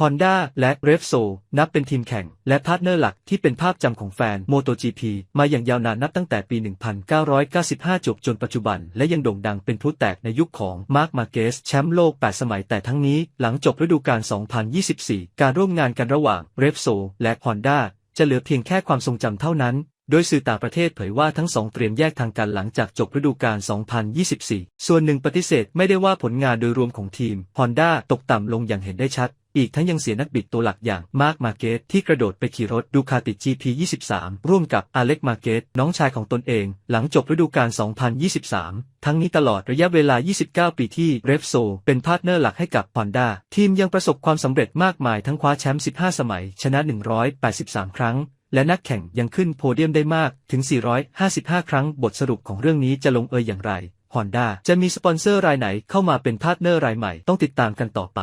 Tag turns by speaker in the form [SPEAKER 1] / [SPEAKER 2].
[SPEAKER 1] Honda และ r e v s o นับเป็นทีมแข่ง และพาร์ทเนอร์หลักที่เป็นภาพจำของแฟน MotoGP มาอย่างยาวนานนับตั้งแต่ปี 1995 จบจนปัจจุบัน และยังโด่งดังเป็นพลุแตกในยุคของมาร์ m มาเกสแชมป์โลก 8 สมัยแต่ทั้งนี้ หลังจบฤดูกาล 2024 การร่วมงานกันระหว่าง r e v s o และ Honda จะเหลือเพียงแค่ความทรงจำเท่านั้นโดยสื่อต่างประเทศเผยว่าทั้งสองเตรียมแยกทางกันหลังจากจบฤดูกาล 2024 ส่วนหนึ่งปฏิเสธไม่ได้ว่าผลงานโดยรวมของทีม Honda ตกต่ำลงอย่างเห็นได้ชัด อีกทั้งยังเสียนักบิดตัวหลักอย่างมาร์คมาเกตที่กระโดดไปขี่รถดูคาติ GP 23 ร่วมกับอเล็กมาเกตน้องชายของตนเอง หลังจบฤดูกาล 2023 ทั้งนี้ตลอดระยะเวลา 29 ปีที่เรฟโซเป็นพาร์ทเนอร์หลักให้กับ Honda ทีมยังประสบความสำเร็จมากมายทั้งคว้าแชมป์ 15 สมัย ชนะ 183 ครั้งและนักแข่งยังขึ้นโพเดียมได้มากถึง 455 ครั้ง บทสรุปของเรื่องนี้จะลงเอยอย่างไร Honda จะมีสปอนเซอร์รายไหนเข้ามาเป็นพาร์ทเนอร์รายใหม่ต้องติดตามกันต่อไป